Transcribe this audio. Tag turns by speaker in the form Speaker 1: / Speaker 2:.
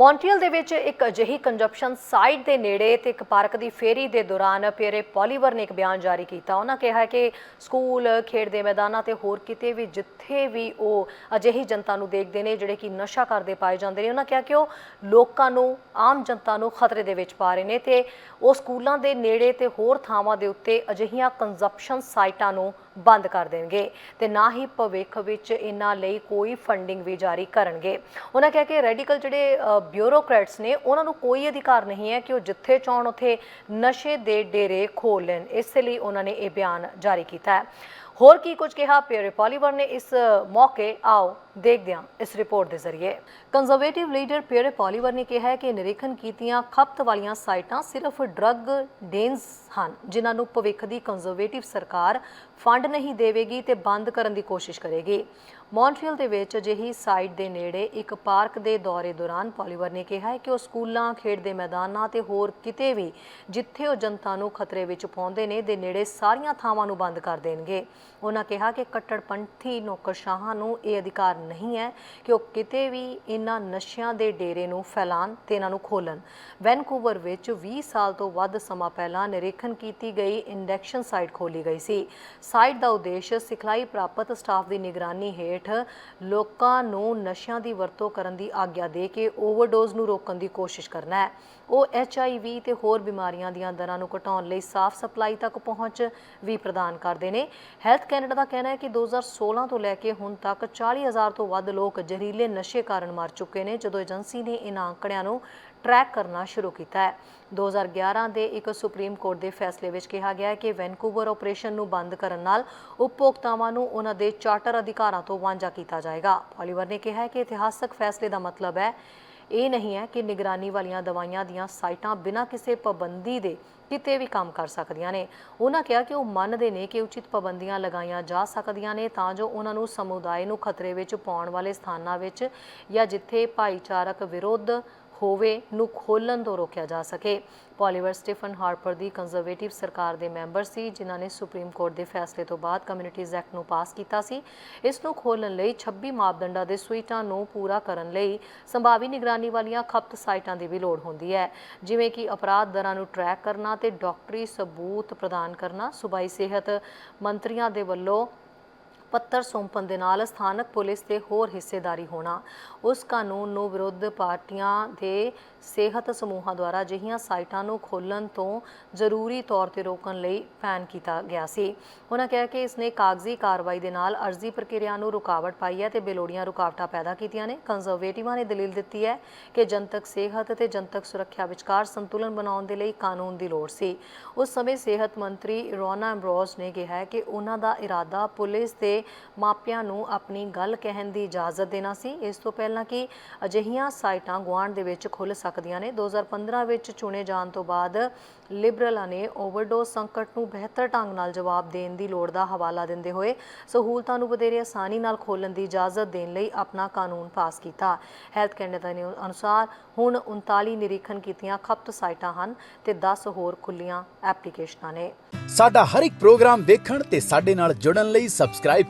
Speaker 1: Montreal ਦੇ ਵਿੱਚ ਇੱਕ ਅਜਿਹੀ ਕੰਜਪਸ਼ਨ ਸਾਈਟ ਦੇ ਨੇੜੇ ਤੇ ਇੱਕ ਪਾਰਕ ਦੀ ਫੇਰੀ ਦੇ ਦੌਰਾਨ ਪੀਰੇ ਪੋਲੀਵਰ ਨੇ ਇੱਕ ਬਿਆਨ ਜਾਰੀ ਕੀਤਾ। ਉਹਨਾਂ ਕਿਹਾ ਕਿ ਸਕੂਲ, ਖੇਡ ਦੇ ਮੈਦਾਨਾਂ ਤੇ ਹੋਰ ਕਿਤੇ ਵੀ ਜਿੱਥੇ ਵੀ ਉਹ ਅਜਿਹੀ ਜਨਤਾ ਨੂੰ ਦੇਖਦੇ ਨੇ ਜਿਹੜੇ ਕਿ ਨਸ਼ਾ ਕਰਦੇ ਪਾਏ ਜਾਂਦੇ ਨੇ, ਉਹਨਾਂ ਕਿਹਾ ਕਿ ਉਹ ਲੋਕਾਂ ਨੂੰ, ਆਮ ਜਨਤਾ ਨੂੰ ਖਤਰੇ ਦੇ ਵਿੱਚ ਪਾ ਰਹੇ ਨੇ ਤੇ ਉਹ ਸਕੂਲਾਂ ਦੇ ਨੇੜੇ ਤੇ ਹੋਰ ਥਾਵਾਂ ਦੇ ਉੱਤੇ ਅਜਿਹੀਆਂ ਕੰਜਪਸ਼ਨ ਸਾਈਟਾਂ ਨੂੰ ਬੰਦ ਕਰ ਦੇਣਗੇ ਤੇ ਨਾ ਹੀ ਭਵਿੱਖ ਵਿੱਚ ਇਹਨਾਂ ਲਈ ਕੋਈ ਫੰਡਿੰਗ ਵੀ ਜਾਰੀ ਕਰਨਗੇ। ਉਹਨਾਂ ਕਿਹਾ ਕਿ ਰੈਡੀਕਲ ਜਿਹੜੇ ਬਿਊਰੋਕ੍ਰੈਟਸ ਨੇ, ਉਹਨਾਂ ਨੂੰ ਕੋਈ ਅਧਿਕਾਰ ਨਹੀਂ ਹੈ ਕਿ ਉਹ ਜਿੱਥੇ ਚਾਹਣ ਉੱਥੇ ਨਸ਼ੇ ਦੇ ਡੇਰੇ ਖੋਲ ਲੈਣ। ਇਸ ਲਈ ਉਹਨਾਂ ਨੇ ਇਹ ਬਿਆਨ ਜਾਰੀ ਕੀਤਾ ਹੈ। ਹੋਰ ਕੀ ਕੁਝ ਕਿਹਾ? ਪਿਅਰੇ ਪੋਲੀਵਰ ਨੇ ਇਸ ਮੌਕੇ। ਆਓ। ਦੇਖਦੇ ਹਾਂ ਇਸ ਰਿਪੋਰਟ ਦੇ ਜ਼ਰੀਏ। ਕੰਜ਼ਰਵੇਟਿਵ ਲੀਡਰ ਪਿਅਰੇ ਪੋਲੀਵਰ ਨੇ ਕਿਹਾ ਹੈ ਕਿ ਨਿਰੀਖਣ ਕੀਤੀਆਂ ਖਪਤ ਵਾਲੀਆਂ ਸਾਈਟਾਂ ਸਿਰਫ ਡਰੱਗ ਡੇਨਸ ਹਨ, ਜਿਨ੍ਹਾਂ ਨੂੰ ਭਵਿੱਖ ਦੀ ਕੰਜ਼ਰਵੇਟਿਵ ਸਰਕਾਰ ਫੰਡ ਨਹੀਂ ਦੇਵੇਗੀ ਤੇ ਬੰਦ ਕਰਨ ਦੀ ਕੋਸ਼ਿਸ਼ ਕਰੇਗੀ। ਮੌਂਟਰੀਅਲ ਦੇ ਵਿੱਚ ਅਜਿਹੀ ਸਾਈਟ ਦੇ ਨੇੜੇ ਇੱਕ ਪਾਰਕ ਦੇ ਦੌਰੇ ਦੌਰਾਨ ਪੋਲੀਵਰ ਨੇ ਕਿਹਾ ਹੈ ਕਿ ਉਹ ਸਕੂਲਾਂ, ਖੇਡ ਦੇ ਮੈਦਾਨਾਂ ਤੇ ਹੋਰ ਕਿਤੇ ਵੀ ਜਿੱਥੇ ਉਹ ਜਨਤਾ ਨੂੰ ਖਤਰੇ ਵਿੱਚ ਪਾਉਂਦੇ ਨੇ, ਦੇ ਨੇੜੇ ਸਾਰੀਆਂ ਥਾਵਾਂ ਨੂੰ ਬੰਦ ਕਰ ਦੇਣਗੇ। ਉਹਨਾਂ ਕਿਹਾ ਕਿ ਕੱਟੜਪੰਥੀ ਨੌਕਰਸ਼ਾਹਾਂ ਨੂੰ ਇਹ ਅਧਿਕਾਰ ਨਹੀਂ ਹੈ ਕਿ ਉਹ ਕਿਤੇ ਵੀ ਇਹਨਾਂ ਨਸ਼ਿਆਂ ਦੇ ਡੇਰੇ ਨੂੰ ਫੈਲਾਣ ਤੇ ਇਹਨਾਂ ਨੂੰ ਖੋਲਣ ਵੈਨਕੂਵਰ ਵਿੱਚ 20 ਸਾਲ ਤੋਂ ਵੱਧ ਸਮਾਂ ਪਹਿਲਾਂ ਨਿਰੀਖਣ ਕੀਤੀ ਗਈ ਇੰਡੈਕਸ਼ਨ ਸਾਈਟ ਖੋਲੀ ਗਈ ਸੀ। ਸਾਈਟ ਦਾ ਉਦੇਸ਼ ਸਿਖਲਾਈ ਪ੍ਰਾਪਤ ਸਟਾਫ ਦੀ ਨਿਗਰਾਨੀ ਹੇਠ ਲੋਕਾਂ ਨੂੰ ਨਸ਼ਿਆਂ ਦੀ ਵਰਤੋਂ ਕਰਨ ਦੀ ਆਗਿਆ ਦੇ ਕੇ ਓਵਰਡੋਜ਼ ਨੂੰ ਰੋਕਣ ਦੀ ਕੋਸ਼ਿਸ਼ ਕਰਨਾ ਹੈ। ਉਹ ਐਚਆਈਵੀ ਤੇ ਹੋਰ ਬਿਮਾਰੀਆਂ ਦੀਆਂ ਦਰਾਂ ਨੂੰ ਘਟਾਉਣ ਲਈ ਸਾਫ਼ ਸਪਲਾਈ ਤੱਕ ਪਹੁੰਚ ਵੀ ਪ੍ਰਦਾਨ ਕਰਦੇ ਨੇ। ਹੈਲਥ ਕੈਨੇਡਾ ਦਾ ਕਹਿਣਾ ਹੈ ਕਿ 2016 ਤੋਂ ਲੈ ਕੇ ਹੁਣ ਤੱਕ 40000 ਤੋਂ ਵੱਧ ਲੋਕ ਜ਼ਹਿਰੀਲੇ ਨਸ਼ੇ ਕਾਰਨ ਮਰ ਚੁੱਕੇ ਨੇ, ਜਦੋਂ ਏਜੰਸੀ ਨੇ ਇਹਨਾਂ ਅੰਕੜਿਆਂ ਨੂੰ ਟਰੈਕ ਕਰਨਾ ਸ਼ੁਰੂ ਕੀਤਾ ਹੈ। 2011 ਦੇ ਇੱਕ ਸੁਪਰੀਮ ਕੋਰਟ ਦੇ ਫੈਸਲੇ ਵਿੱਚ ਕਿਹਾ ਗਿਆ ਹੈ ਕਿ ਵੈਨਕੂਵਰ ਆਪਰੇਸ਼ਨ ਨੂੰ ਬੰਦ ਕਰਨ ਨਾਲ ਉਪਭੋਗਤਾਵਾਂ ਨੂੰ ਉਹਨਾਂ ਦੇ ਚਾਰਟਰ ਅਧਿਕਾਰਾਂ ਤੋਂ ਵਾਂਝਾ ਕੀਤਾ ਜਾਏਗਾ। ਪੋਲੀਵਰ ਨੇ ਕਿਹਾ ਹੈ ਕਿ ਇਤਿਹਾਸਕ ਫੈਸਲੇ ਦਾ ਮਤਲਬ ਹੈ ਇਹ ਨਹੀਂ ਹੈ ਕਿ ਨਿਗਰਾਨੀ ਵਾਲੀਆਂ ਦਵਾਈਆਂ ਦੀਆਂ ਸਾਈਟਾਂ ਬਿਨਾਂ ਕਿਸੇ ਪਾਬੰਦੀ ਦੇ ਕਿਤੇ ਵੀ ਕੰਮ ਕਰ ਸਕਦੀਆਂ ਨੇ। ਉਹਨਾਂ ਕਿਹਾ ਕਿ ਉਹ ਮੰਨਦੇ ਨੇ ਕਿ ਉਚਿਤ ਪਾਬੰਦੀਆਂ ਲਗਾਈਆਂ ਜਾ ਸਕਦੀਆਂ ਨੇ ਤਾਂ ਜੋ ਉਹਨਾਂ ਨੂੰ ਸਮੁਦਾਇ ਨੂੰ ਖਤਰੇ ਵਿੱਚ ਪਾਉਣ ਵਾਲੇ ਸਥਾਨਾਂ ਵਿੱਚ ਜਾਂ ਜਿੱਥੇ ਭਾਈਚਾਰਕ ਵਿਰੋਧ ਹੋਵੇ ਨੂੰ ਖੋਲਣ ਤੋਂ ਰੋਕਿਆ ਜਾ ਸਕੇ। ਪੋਲੀਵਰ ਸਟੀਫਨ ਹਾਰਪਰ ਦੀ ਕੰਜ਼ਰਵੇਟਿਵ ਸਰਕਾਰ ਦੇ ਮੈਂਬਰ ਸੀ, ਜਿਨ੍ਹਾਂ ਨੇ ਸੁਪਰੀਮ ਕੋਰਟ ਦੇ ਫੈਸਲੇ ਤੋਂ ਬਾਅਦ ਕਮਿਊਨਿਟੀਜ਼ ਐਕਟ ਨੂੰ ਪਾਸ ਕੀਤਾ ਸੀ। ਇਸ ਨੂੰ ਖੋਲਣ ਲਈ 26 ਮਾਪਦੰਡਾਂ ਦੇ ਸੂਈਟਾਂ ਨੂੰ ਪੂਰਾ ਕਰਨ ਲਈ ਸੰਭਾਵੀ ਨਿਗਰਾਨੀ ਵਾਲੀਆਂ ਖਪਤ ਸਾਈਟਾਂ ਦੀ ਵੀ ਲੋੜ ਹੁੰਦੀ ਹੈ। ਜਿਵੇਂ ਕਿ ਅਪਰਾਧ ਦਰਾਂ ਨੂੰ ਟਰੈਕ ਕਰਨਾ ਤੇ ਡਾਕਟਰੀ ਸਬੂਤ ਪ੍ਰਦਾਨ ਕਰਨਾ, ਸੂਬਾਈ ਸਿਹਤ ਮੰਤਰੀਆਂ ਦੇ ਵੱਲੋਂ ਪੱਤਰ ਸੌਂਪਣ ਦੇ ਨਾਲ ਸਥਾਨਕ ਪੁਲਿਸ ਤੇ ਹੋਰ ਹਿੱਸੇਦਾਰੀ ਹੋਣਾ। ਉਸ ਕਾਨੂੰਨ ਨੂੰ ਵਿਰੋਧ ਪਾਰਟੀਆਂ ਦੇ ਸਿਹਤ ਸਮੂਹਾਂ ਦੁਆਰਾ ਅਜਿਹੀਆਂ ਸਾਈਟਾਂ ਨੂੰ ਖੋਲਣ ਤੋਂ ਜ਼ਰੂਰੀ ਤੌਰ ਤੇ ਰੋਕਣ ਲਈ ਪੈਨ ਕੀਤਾ ਗਿਆ ਸੀ। ਉਹਨਾਂ ਕਿਹਾ ਕਿ ਇਸ ਨੇ ਕਾਗਜ਼ੀ ਕਾਰਵਾਈ ਦੇ ਨਾਲ ਅਰਜ਼ੀ ਪ੍ਰਕਿਰਿਆ ਨੂੰ ਰੁਕਾਵਟ ਪਾਈ ਹੈ ਤੇ ਬੇਲੋੜੀਆਂ ਰੁਕਾਵਟਾਂ ਪੈਦਾ ਕੀਤੀਆਂ ਨੇ। ਕੰਜ਼ਰਵੇਟਿਵਾਂ ਨੇ ਦਲੀਲ ਦਿੱਤੀ ਹੈ ਕਿ ਜਨਤਕ ਸਿਹਤ ਤੇ ਜਨਤਕ ਸੁਰੱਖਿਆ ਵਿਚਕਾਰ ਸੰਤੁਲਨ ਬਣਾਉਣ ਦੇ ਲਈ ਕਾਨੂੰਨ ਦੀ ਲੋੜ ਸੀ। ਉਸ ਸਮੇਂ ਸਿਹਤ ਮੰਤਰੀ ਰੋਨਾ ਐਮਬਰੋਜ਼ ਨੇ ਕਿਹਾ ਕਿ ਉਹਨਾਂ ਦਾ ਇਰਾਦਾ ਪੁਲਿਸ ਤੇ ਮਾਪਿਆਂ ਨੂੰ ਆਪਣੀ ਗੱਲ ਕਹਿਣ ਦੀ ਇਜਾਜ਼ਤ ਦੇਣਾ ਸੀ। ਇਸ ਤੋਂ ਪਹਿਲਾਂ ਕਿ ਅਜਿਹੀਆਂ ਸਾਈਟਾਂ ਗੁਆਂਢ ਦੇ ਵਿੱਚ ਖੁੱਲ ਸਕਦੀਆਂ ਨੇ। 2015 ਵਿੱਚ ਚੁਣੇ ਜਾਣ ਤੋਂ ਬਾਅਦ ਲਿਬਰਲਾਂ ਨੇ ਓਵਰਡੋਜ਼ ਸੰਕਟ ਨੂੰ ਬਿਹਤਰ ਢੰਗ ਨਾਲ ਜਵਾਬ ਦੇਣ ਦੀ ਲੋੜ ਦਾ ਹਵਾਲਾ ਦਿੰਦੇ ਹੋਏ ਸਹੂਲਤਾਂ ਨੂੰ ਵਧੇਰੇ ਆਸਾਨੀ ਨਾਲ ਖੋਲਣ ਦੀ ਇਜਾਜ਼ਤ ਦੇਣ ਲਈ ਆਪਣਾ ਕਾਨੂੰਨ ਪਾਸ ਕੀਤਾ। ਹੈਲਥ ਕੈਨੇਡਾ ਦੇ ਅਨੁਸਾਰ ਹੁਣ 39 ਨਿਰੀਖਣ ਕੀਤੀਆਂ ਖਪਤ ਸਾਈਟਾਂ ਹਨ ਤੇ 10 ਹੋਰ ਖੁੱਲੀਆਂ ਐਪਲੀਕੇਸ਼ਨਾਂ ਨੇ।
Speaker 2: ਸਾਡਾ ਹਰ ਇੱਕ ਪ੍ਰੋਗਰਾਮ ਦੇਖਣ ਤੇ ਸਾਡੇ ਨਾਲ ਜੁੜਨ ਲਈ ਸਬਸਕ੍ਰਾਈਬ